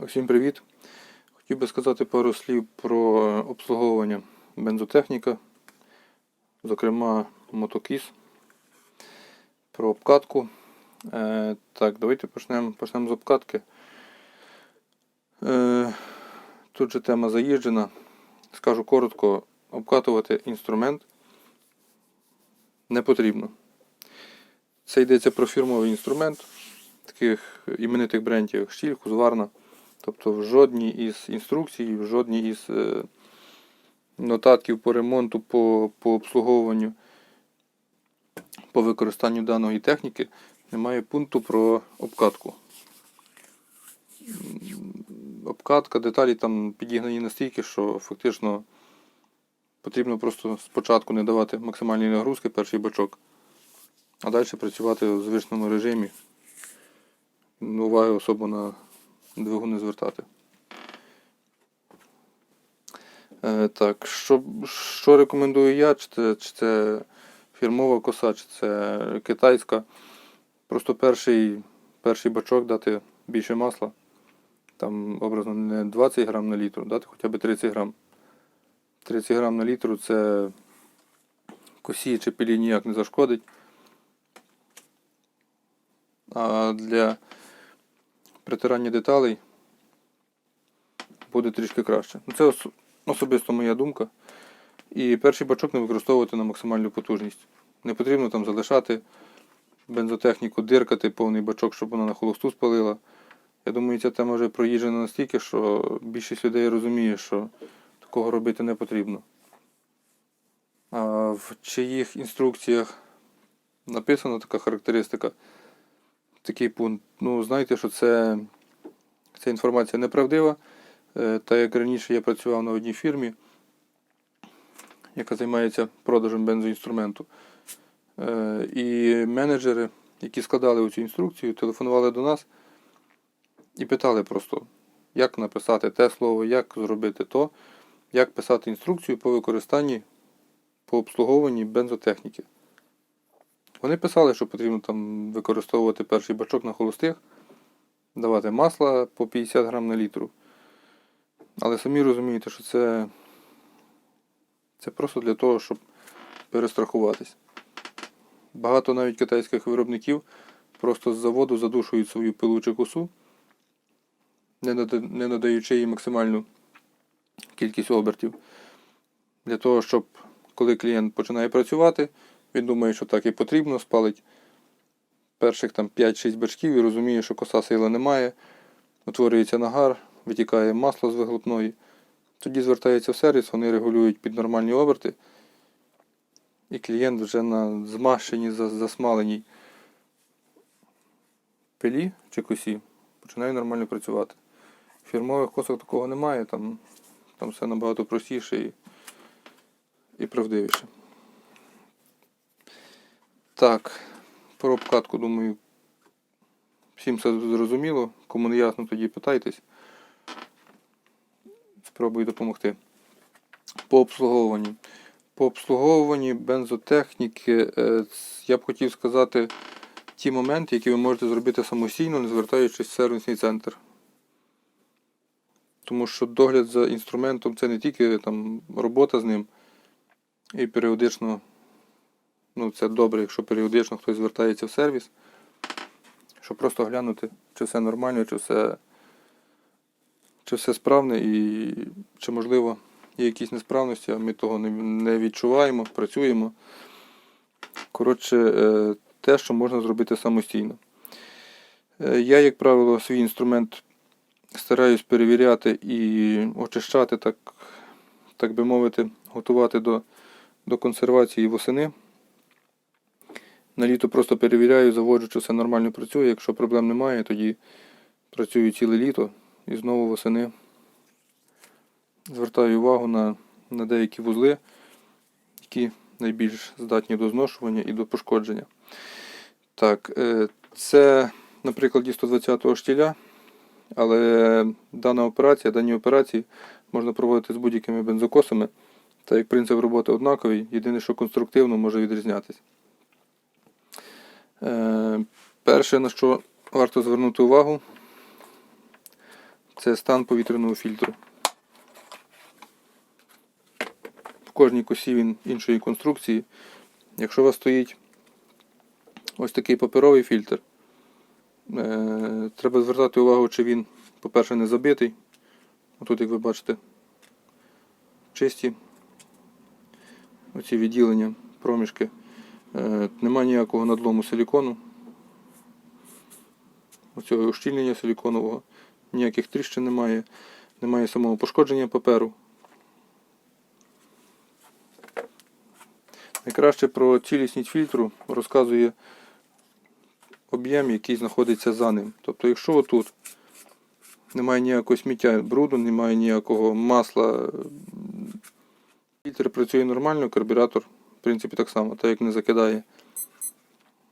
Усім привіт! Хотів би сказати пару слів про обслуговування бензотехніка, зокрема мотокіс, про обкатку. Е, так, давайте почнемо почнемо з обкатки. Е, тут же тема заїжджена. Скажу коротко, обкатувати інструмент не потрібно. Це йдеться про фірмовий інструмент таких іменитих брендів, як Штіль, Кузварна. Тобто в жодній із інструкцій, в жодній із е, нотатків по ремонту, по, по обслуговуванню, по використанню даної техніки немає пункту про обкатку. Обкатка, деталі там підігнані настільки, що фактично потрібно просто спочатку не давати максимальної нагрузки перший бачок, а далі працювати в звичному режимі. Уваги особо на двигун не звертати. Е, так, що, що рекомендую я? Чи це, чи це фірмова коса, чи це китайська. Просто перший, перший бачок дати більше масла. Там образно не 20 грам на літру, дати хоча б 30 грам. 30 грам на літру це косі чи пилі ніяк не зашкодить. А для притирання деталей буде трішки краще. Ну, Це особисто моя думка. І перший бачок не використовувати на максимальну потужність. Не потрібно там залишати бензотехніку, диркати повний бачок, щоб вона на холосту спалила. Я думаю, ця тема вже проїжджена настільки, що більшість людей розуміє, що такого робити не потрібно. А в чиїх інструкціях написана така характеристика, такий пункт. Ну, знаєте, що це, ця інформація неправдива. Е, Та як раніше я працював на одній фірмі, яка займається продажем бензоінструменту. Е, І менеджери, які складали цю інструкцію, телефонували до нас і питали просто, як написати те слово, як зробити то, як писати інструкцію по використанні, по обслуговуванні бензотехніки. Вони писали, що потрібно там використовувати перший бачок на холостих, давати масла по 50 грам на літру. Але самі розумієте, що це, це просто для того, щоб перестрахуватись. Багато навіть китайських виробників просто з заводу задушують свою пилу чи косу, не надаючи їй максимальну кількість обертів. Для того, щоб коли клієнт починає працювати, він думає, що так і потрібно, спалить перших там 5-6 бачків і розуміє, що коса сила немає, утворюється нагар, витікає масло з вихлопної. Тоді звертається в сервіс, вони регулюють під нормальні оберти. І клієнт вже на змащеній, засмаленій пилі чи косі починає нормально працювати. Фірмових косах такого немає, там, там все набагато простіше і, і правдивіше. Так, про обкатку, думаю, всім все зрозуміло. Кому не ясно, тоді питайтесь. Спробую допомогти. По обслуговуванню. По обслуговуванні бензотехніки е, я б хотів сказати ті моменти, які ви можете зробити самостійно, не звертаючись в сервісний центр. Тому що догляд за інструментом це не тільки там, робота з ним, і періодично, ну це добре, якщо періодично хтось звертається в сервіс, щоб просто глянути, чи все нормально, чи все, чи все справне і чи можливо є якісь несправності, а ми того не, відчуваємо, працюємо. Коротше, е, те, що можна зробити самостійно. Е, Я, як правило, свій інструмент стараюсь перевіряти і очищати, так, так би мовити, готувати до, до консервації восени. На літо просто перевіряю, заводжу, чи все нормально працює. Якщо проблем немає, тоді працюю ціле літо і знову восени звертаю увагу на, на деякі вузли, які найбільш здатні до зношування і до пошкодження. Так, е, це на прикладі 120-го штіля, але дана операція, дані операції можна проводити з будь-якими бензокосами, так як принцип роботи однаковий, єдине, що конструктивно може відрізнятися. Е, Перше, на що варто звернути увагу, Це стан повітряного фільтру. В кожній косі він іншої конструкції. Якщо у вас стоїть ось такий паперовий фільтр, е, треба звертати увагу, чи він, по-перше, не забитий. Тут, як ви бачите, чисті оці відділення, проміжки. Е, Нема ніякого надлому силікону. Оцього ущільнення силіконового. Ніяких тріщин немає. Немає самого пошкодження паперу. Найкраще про цілісність фільтру розказує об'єм, який знаходиться за ним. Тобто, якщо отут немає ніякого сміття бруду, немає ніякого масла, фільтр працює нормально, карбюратор, в принципі, так само, так як не закидає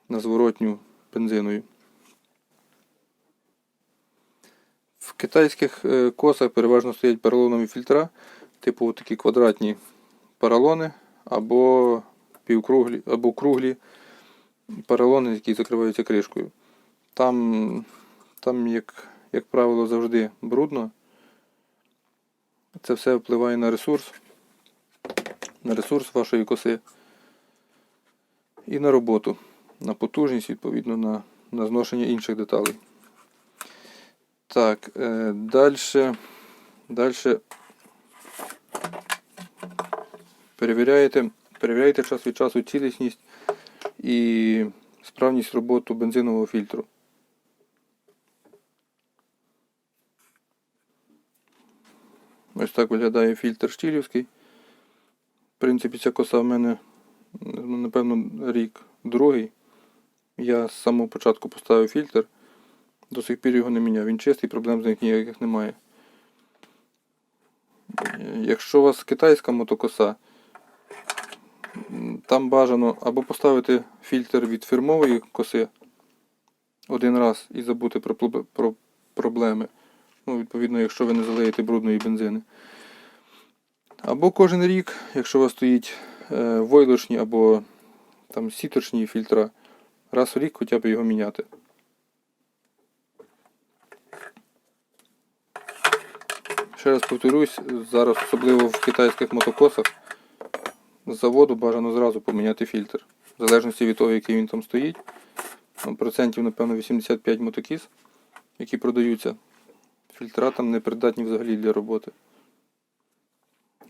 на зворотню бензиною. В китайських е, косах переважно стоять поролонові фільтра, типу такі квадратні поролони або півкруглі, або круглі поролони, які закриваються кришкою. Там, там як, як правило, завжди брудно. Це все впливає на ресурс, на ресурс вашої коси і на роботу, на потужність, відповідно, на, на зношення інших деталей. Так, е, далі. Далі перевіряєте, перевіряєте час від часу цілісність і справність роботи бензинового фільтру. Ось так виглядає фільтр штілівський. В принципі, ця коса в мене, ну, напевно, рік другий. Я з самого початку поставив фільтр. До сих пір його не міняв. Він чистий, проблем з ним ніяких немає. Якщо у вас китайська мотокоса, там бажано або поставити фільтр від фірмової коси один раз і забути про, про проблеми. Ну, відповідно, якщо ви не залиєте брудної бензини. Або кожен рік, якщо у вас стоїть е, войлочні або там сіточні фільтра, раз в рік хоча б його міняти. Ще раз повторюсь, зараз особливо в китайських мотокосах з заводу бажано зразу поміняти фільтр. В залежності від того, який він там стоїть. Процентів, напевно, 85 мотокіс, які продаються. Фільтра там не придатні взагалі для роботи.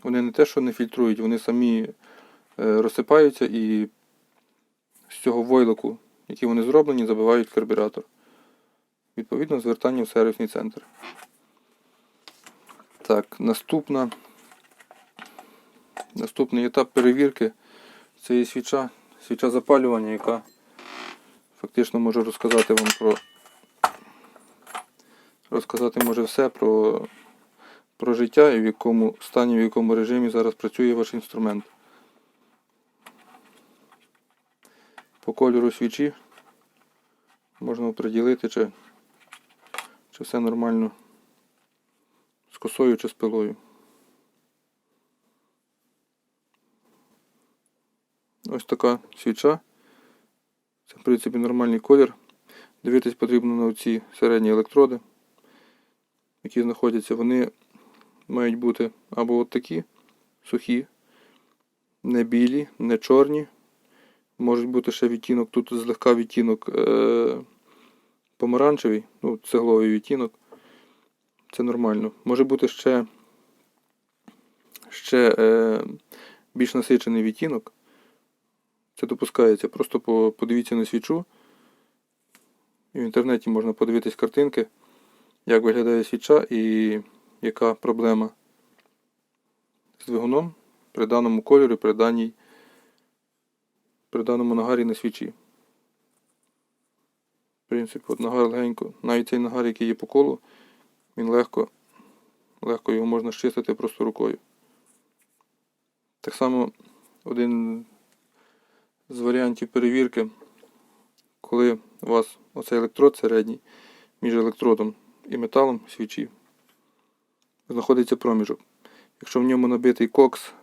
Вони не те, що не фільтрують, вони самі е, розсипаються і з цього войлоку, який вони зроблені, забивають карбюратор. Відповідно, звертання в сервісний центр. Так, наступна. Наступний етап перевірки це є свіча, свіча запалювання, яка фактично може розказати вам про розказати може все про, про життя і в якому стані, в якому режимі зараз працює ваш інструмент. По кольору свічі можна оприділити, чи, чи все нормально з косою чи з пилою. Ось така свіча. Це, в принципі, нормальний колір. Дивитись потрібно на оці середні електроди, які знаходяться. Вони мають бути або от такі сухі, не білі, не чорні. Можуть бути ще відтінок, тут злегка відтінок е- помаранчевий, ну, цегловий відтінок. Це нормально. Може бути ще, ще е, більш насичений відтінок. Це допускається. Просто по- подивіться на свічу. І в інтернеті можна подивитись картинки, як виглядає свіча і яка проблема з двигуном при даному кольорі, при, даній, при даному нагарі на свічі. В принципі, от нагар легенько. Навіть цей нагар, який є по колу, він легко, легко його можна щистити просто рукою. Так само один з варіантів перевірки, коли у вас оцей електрод середній між електродом і металом свічі знаходиться проміжок. Якщо в ньому набитий кокс,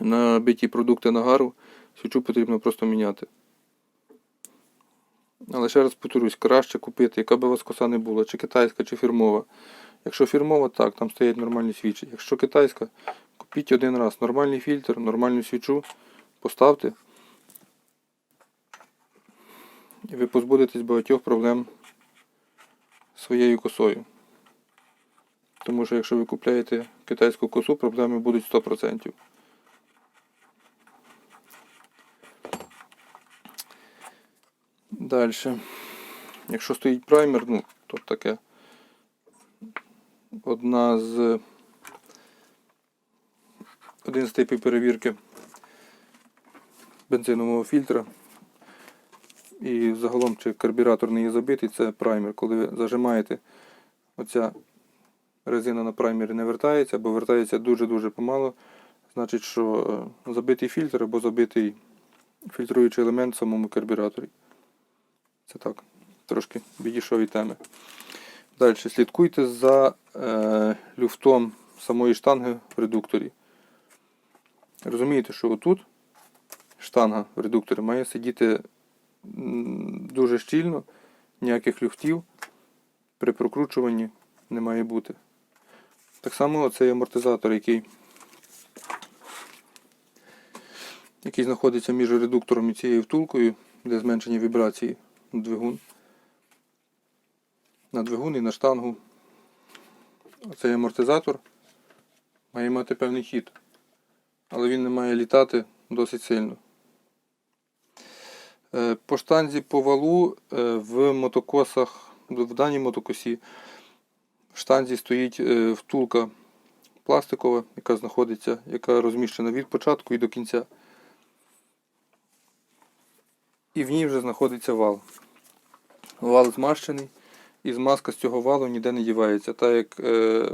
набиті продукти нагару, свічу потрібно просто міняти. Але ще раз повторюсь, краще купити, яка би у вас коса не була, чи китайська, чи фірмова. Якщо фірмова, так, там стоять нормальні свічі. Якщо китайська, купіть один раз нормальний фільтр, нормальну свічу, поставте. І ви позбудетесь багатьох проблем своєю косою. Тому що якщо ви купляєте китайську косу, проблеми будуть 100%. Далі. Якщо стоїть праймер, ну, то таке. Одна з один з типів перевірки бензинового фільтра. І загалом, чи карбюратор не є забитий, це праймер. Коли ви зажимаєте, оця резина на праймері не вертається, або вертається дуже-дуже помало, значить, що е, забитий фільтр або забитий фільтруючий елемент в самому карбюраторі. Це так, трошки відійшов від теми. Далі слідкуйте за е, люфтом самої штанги в редукторі. Розумієте, що отут штанга в редукторі має сидіти дуже щільно, ніяких люфтів при прокручуванні не має бути. Так само цей амортизатор, який, який знаходиться між редуктором і цією втулкою для зменшення вібрації на двигун. На двигун і на штангу. Цей амортизатор має мати певний хід, але він не має літати досить сильно. Е, По штанзі по валу е, в мотокосах, в даній мотокосі в штанзі стоїть е, втулка пластикова, яка знаходиться, яка розміщена від початку і до кінця. І в ній вже знаходиться вал. Вал змащений, і змазка з цього валу ніде не дівається. Так як е,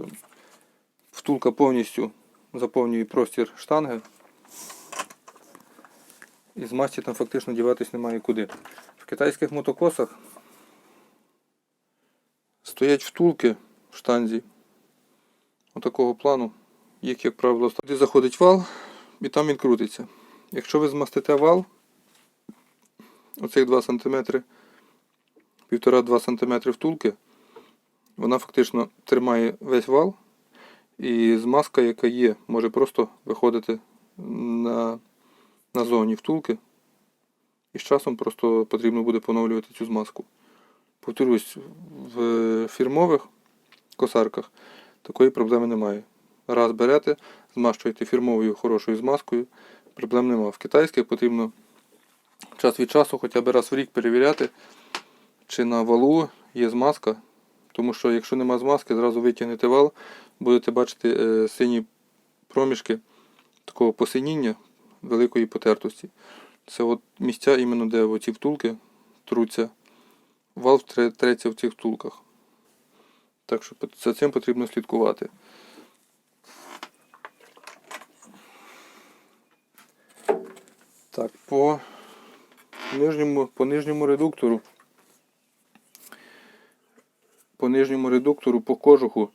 втулка повністю заповнює простір штанги, і змазці там фактично діватись немає куди. В китайських мотокосах стоять втулки штанзі отакого плану. Їх, як правило, туди заходить вал і там він крутиться. Якщо ви змастите вал, оцих 2 см, 1,5-2 см втулки, вона фактично тримає весь вал, і змазка, яка є, може просто виходити на, на зоні втулки. І з часом просто потрібно буде поновлювати цю змазку. Повторюсь, в фірмових косарках такої проблеми немає. Раз берете, змащуєте фірмовою хорошою змазкою, проблем немає. В китайських потрібно час від часу, хоча б раз в рік перевіряти, чи на валу є змазка. Тому що якщо нема змазки, зразу витягнете вал, будете бачити е, сині проміжки такого посиніння великої потертості. Це от місця, іменно де оці втулки труться. Вал треться в цих втулках. Так що за цим потрібно слідкувати. Так, по нижньому, по нижньому редуктору. По нижньому редуктору, по кожуху.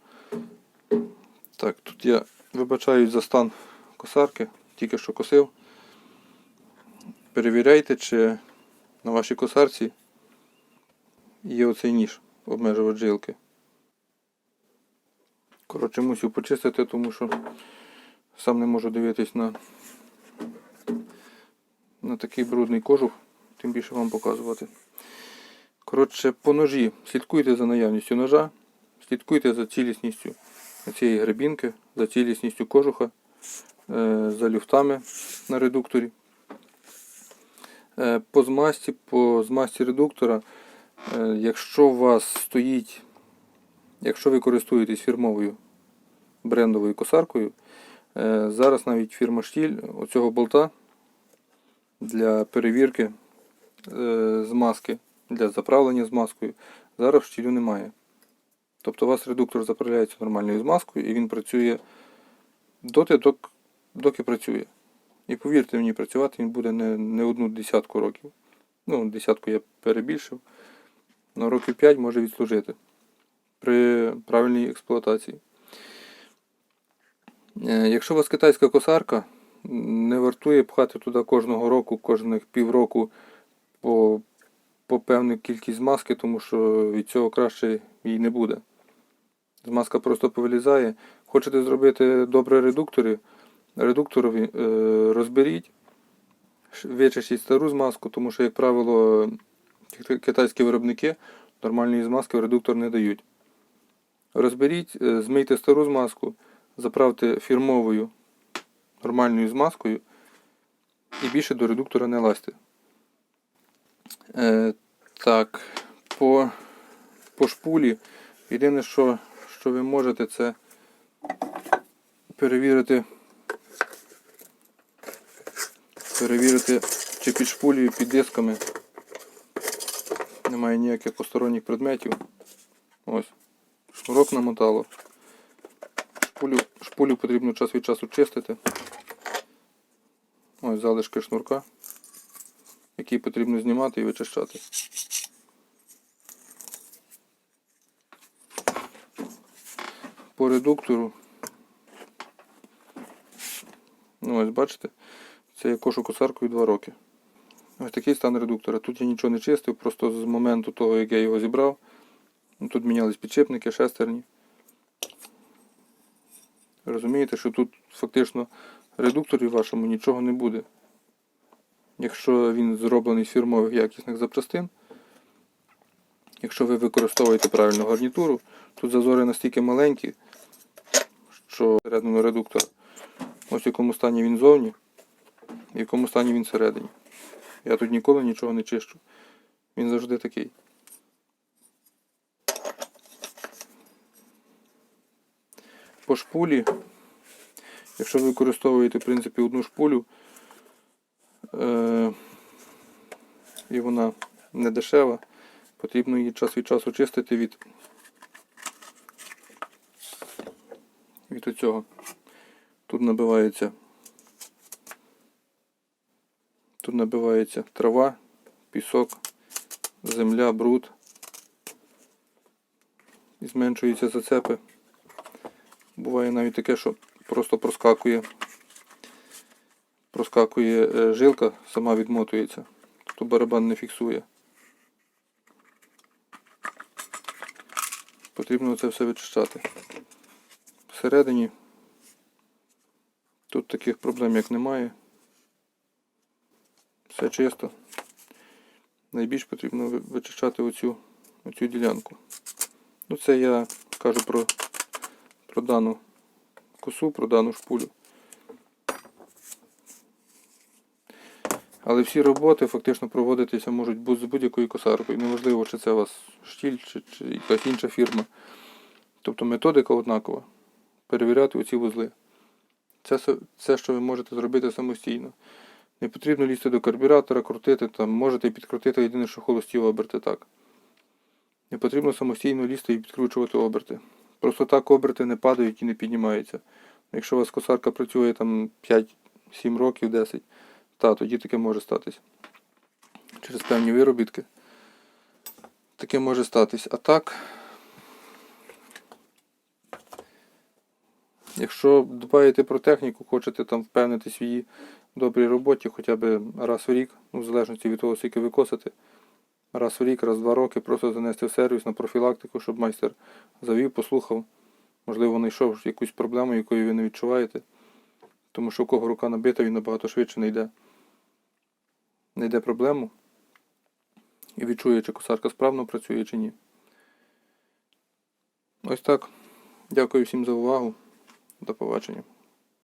Так, тут я вибачаюсь за стан косарки, тільки що косив. Перевіряйте, чи на вашій косарці є оцей ніж обмежувач жилки. Коротше, мусив почистити, тому що сам не можу дивитись на, на такий брудний кожух, тим більше вам показувати. Коротше, по ножі слідкуйте за наявністю ножа, слідкуйте за цілісністю цієї гребінки, за цілісністю кожуха, е, за люфтами на редукторі. Е, По змасті, по змасті редуктора, е, якщо у вас стоїть, якщо ви користуєтесь фірмовою брендовою косаркою, е, зараз навіть фірма Штіль оцього болта для перевірки е, змазки, для заправлення змазкою, зараз штілю немає. Тобто у вас редуктор заправляється нормальною змазкою і він працює доти, доки працює. І повірте мені, працювати він буде не, не одну десятку років. Ну, десятку я перебільшив. На років 5 може відслужити при правильній експлуатації. Е, Якщо у вас китайська косарка, не вартує пхати туди кожного року, кожних півроку по по певну кількість змазки, тому що від цього краще їй не буде. Змазка просто повилізає. Хочете зробити добре редуктори, редукторові е, розберіть, вичистіть стару змазку, тому що, як правило, китайські виробники нормальної змазки в редуктор не дають. Розберіть, е, змийте стару змазку, заправте фірмовою нормальною змазкою і більше до редуктора не лазьте. Е, так, по, по шпулі. Єдине, що, що ви можете, це перевірити, перевірити, чи під шпулею, під дисками немає ніяких посторонніх предметів. Ось. Шнурок намотало. Шпулю, шпулю потрібно час від часу чистити. Ось залишки шнурка, який потрібно знімати і вичищати. По редуктору. Ну, ось бачите, це я кошу косаркою 2 роки. Ось такий стан редуктора. Тут я нічого не чистив, просто з моменту того, як я його зібрав. Ну, Тут мінялись підшипники, шестерні. Розумієте, що тут фактично редукторі вашому нічого не буде. Якщо він зроблений з фірмових якісних запчастин, якщо ви використовуєте правильну гарнітуру, тут зазори настільки маленькі, що всередину редуктора. Ось в якому стані він зовні, в якому стані він всередині. Я тут ніколи нічого не чищу. Він завжди такий. По шпулі, якщо ви використовуєте в принципі одну шпулю, е- і вона не дешева, потрібно її час від часу чистити від, від оцього. Тут набивається Тут набивається трава, пісок, земля, бруд. І зменшуються зацепи. Буває навіть таке, що просто проскакує. Проскакує е, жилка, сама відмотується. Тобто барабан не фіксує. Потрібно це все вичищати. Всередині тут таких проблем як немає. Все чисто. Найбільш потрібно вичищати оцю, оцю ділянку. Ну це я кажу про, про дану косу, про дану шпулю. Але всі роботи фактично проводитися можуть з будь-якою косаркою. Неважливо, чи це у вас штіль, чи, чи якась інша фірма. Тобто методика однакова. Перевіряти оці вузли. Це, це, що ви можете зробити самостійно. Не потрібно лізти до карбюратора, крутити, там можете підкрутити єдине, що холості оберти так. Не потрібно самостійно лізти і підкручувати оберти. Просто так оберти не падають і не піднімаються. Якщо у вас косарка працює там 5-7 років, 10, та тоді таке може статись. Через певні виробітки. Таке може статись. А так, якщо дбаєте про техніку, хочете там впевнитись в її добрій роботі хоча б раз в рік, ну, в залежності від того, скільки ви косите. Раз в рік, раз в два роки просто занести в сервіс на профілактику, щоб майстер завів, послухав, можливо, знайшов якусь проблему, якої ви не відчуваєте. Тому що у кого рука набита, він набагато швидше знайде. Знайде проблему і відчує, чи косарка справно працює, чи ні. Ось так. Дякую всім за увагу. До побачення.